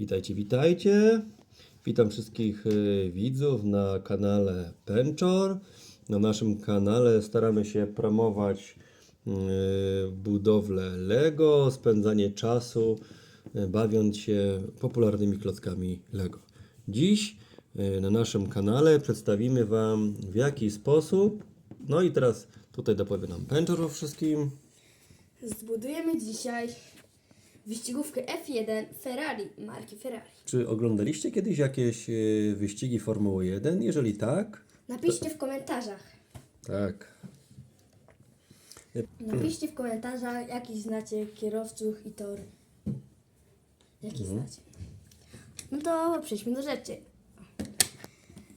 Witajcie, witajcie. Witam wszystkich y, widzów na kanale Penchor. Na naszym kanale staramy się promować y, budowlę Lego, spędzanie czasu, y, bawiąc się popularnymi klockami Lego. Dziś na naszym kanale przedstawimy Wam w jaki sposób, no i teraz tutaj dopowie nam Penchor o wszystkim. Zbudujemy dzisiaj wyścigówkę F1 Ferrari, marki Ferrari. Czy oglądaliście kiedyś jakieś y, wyścigi Formuły 1? Jeżeli tak, Napiszcie w komentarzach. tak. Napiszcie w komentarzach, jakich znacie kierowców i tory. Jaki znacie. No to przejdźmy do rzeczy.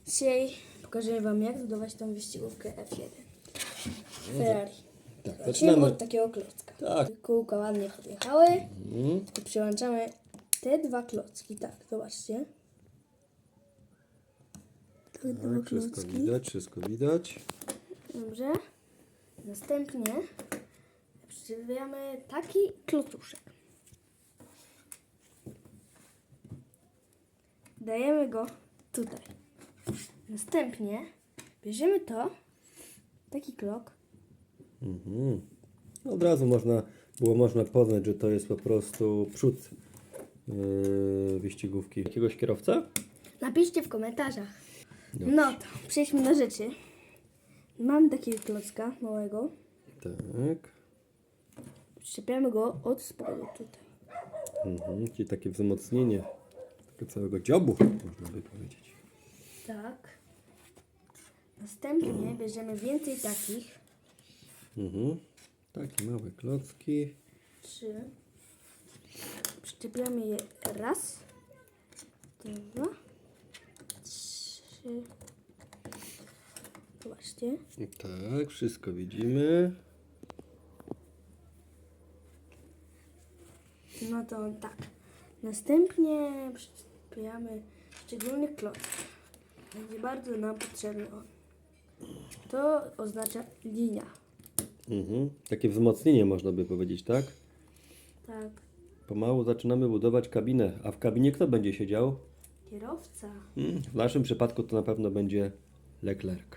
Dzisiaj pokażę Wam, jak zbudować tą wyścigówkę F1 Ferrari. Tak, Zaczniemy zaczynamy. od takiego klocka. Tak. Kółka ładnie podjechały. Mhm. I przyłączamy te dwa klocki. Tak, zobaczcie. Tak, dwa Tak, wszystko klocki. widać, wszystko widać. Dobrze. Następnie przystawiamy taki klocuszek. Dajemy go tutaj. Następnie bierzemy to, taki klok, Mhm. Od razu można, było można poznać, że to jest po prostu przód yy, wyścigówki. Jakiegoś kierowca? napiszcie w komentarzach. No to przejdźmy do rzeczy. Mam takiego klocka małego. Tak. Przyczepiamy go od spodu tutaj. Mhm. Czyli takie wzmocnienie całego dziobu, można by powiedzieć. Tak. Następnie bierzemy więcej takich. Mhm. Takie małe klocki. Trzy. Przyczepiamy je raz, dwa, trzy. Zobaczcie. Tak, wszystko widzimy. No to tak. Następnie przyczepiamy szczególny kloc. Będzie bardzo nam potrzebny on. To oznacza linia. Mhm. Takie wzmocnienie można by powiedzieć, tak? Tak. Pomału zaczynamy budować kabinę. A w kabinie kto będzie siedział? Kierowca. Mm, W naszym przypadku to na pewno będzie Leclerc.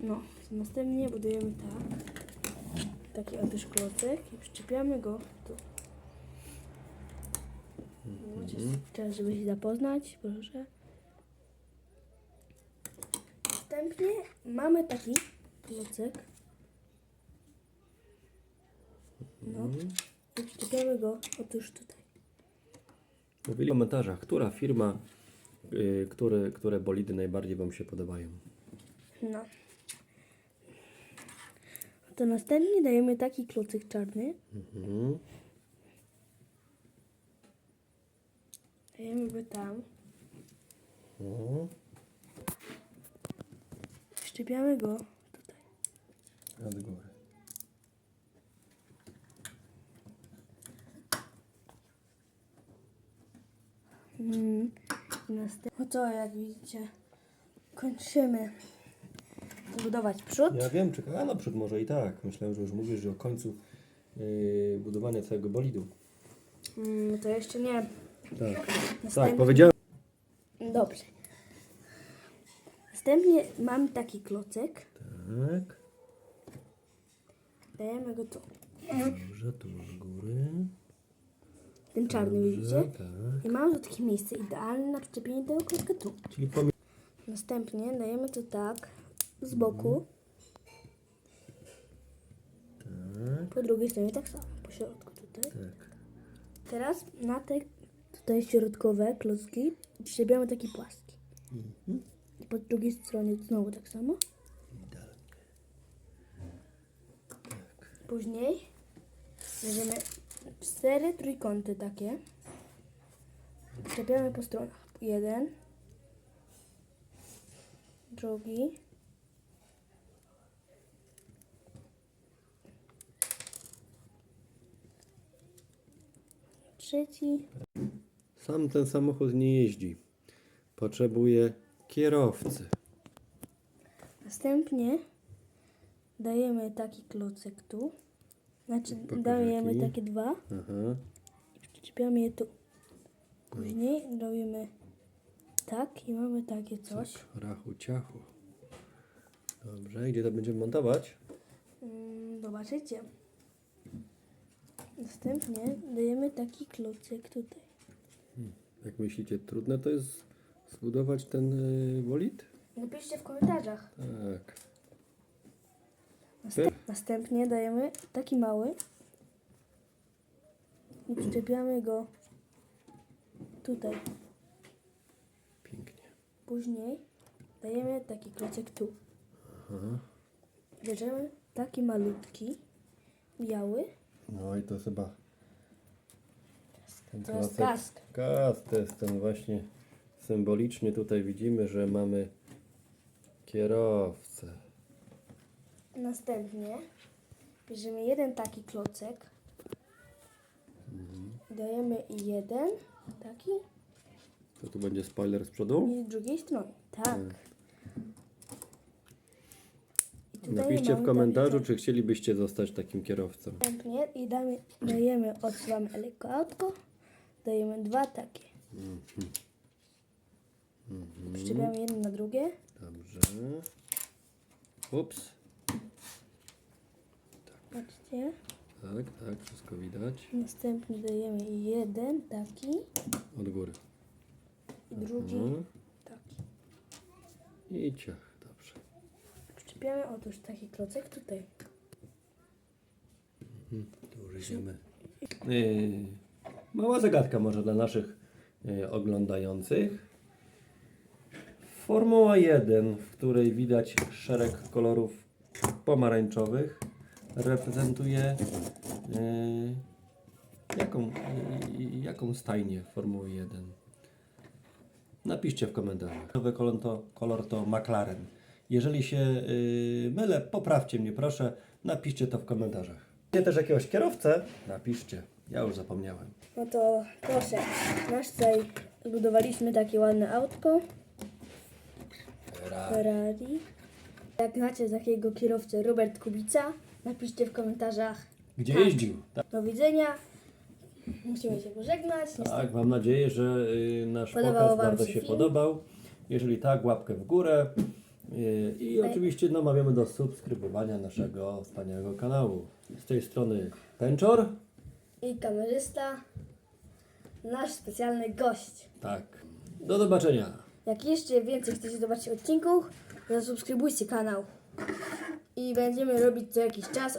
No, następnie budujemy tak. Taki otóż klocek i przyczepiamy go tu. No, Czas, żeby się zapoznać, proszę. Następnie mamy taki klocek. No. I przyczepiamy go otóż tutaj. Mówili w komentarzach, która firma, y, które, które bolidy najbardziej Wam się podobają. No. To następnie dajemy taki klocek czarny. Mhm. Dajemy go tam. O, Szczepiamy go tutaj. od góry. Mm. i następnie- No to jak widzicie, kończymy budować przód. Ja wiem, czekaj, a naprzód może i tak. Myślałem, że już mówisz, że o końcu y, budowania całego bolidu. Mm, to jeszcze nie. Tak, tak powiedziałem. Dobrze. Następnie mamy taki klocek. Tak, Dajemy go tu. dobrze, tu od góry. Ten czarny widzicie? Dobrze, tak. I mamy tu takie miejsce idealne na przyczepienie tego klocka tu. Czyli Następnie dajemy to tak z boku. Po drugiej stronie tak samo, po środku tutaj. Tak. Teraz na te tutaj środkowe klocki przyczepiamy takie płaski. I po drugiej stronie znowu tak samo. Później bierzemy cztery trójkąty takie. Przyczepiamy po stronach. Jeden. Drugi. Trzeci. Sam ten samochód nie jeździ. Potrzebuje kierowcy. Następnie dajemy taki klocek tu. Znaczy Pokaż dajemy jaki. takie dwa Aha. i przyczepiamy je tu. Później robimy tak i mamy takie coś. Rachu, ciachu. Dobrze, gdzie to będziemy montować? Mm, Zobaczycie. Następnie dajemy taki klocek tutaj. Jak myślicie, trudne to jest zbudować ten y, bolid? Napiszcie w komentarzach. Tak. Następ- Następnie dajemy taki mały i przyczepiamy go tutaj. Pięknie. Później dajemy taki klocek tu. Aha. Bierzemy taki malutki, biały. No i to chyba ten To jest klocek- kask. Kask to jest ten właśnie symbolicznie tutaj widzimy, że mamy kierowcę. Następnie bierzemy jeden taki klocek. Dajemy jeden taki To tu będzie spoiler z przodu. i z drugiej strony. Tak. I tutaj Napiszcie mamy w komentarzu, czy chcielibyście zostać takim kierowcą. Następnie i damy, dajemy, odsuwamy lekko autko, dajemy dwa takie. Przyczepiamy jedno na drugie. Dobrze. Ups. Patrzcie. Tak, tak, wszystko widać. Następnie dajemy jeden taki Od góry. i drugi Mhm. taki. I ciach, dobrze. Przyczepiamy otóż taki klocek tutaj. Tu już idziemy. Yy, mała zagadka może dla naszych yy, oglądających. Formuła 1, w której widać szereg kolorów pomarańczowych, reprezentuje yy, jaką, jaką stajnię Formuły 1? Napiszcie w komentarzach. Nowy kolor to, kolor to McLaren. Jeżeli się yy, mylę, poprawcie mnie proszę, napiszcie to w komentarzach. Nie też jakiegoś kierowcę? Napiszcie. Ja już zapomniałem. No to proszę, nasz tutaj zbudowaliśmy takie ładne autko. Ferrari. Jak znacie takiego kierowcę Robert Kubica, napiszcie w komentarzach. Gdzie Tak. jeździł? Tak, Do widzenia. Musimy się pożegnać. tak, mam nadzieję, że y, nasz Podobał pokaz wam bardzo się film? podobał. Jeżeli tak, łapkę w górę. Y, I oczywiście namawiamy do subskrybowania naszego wspaniałego kanału. Z tej strony Pęczor. I kamerzysta, nasz specjalny gość. Tak. Do zobaczenia. Jak jeszcze więcej chcecie zobaczyć odcinków, zasubskrybujcie kanał. I będziemy robić co jakiś czas.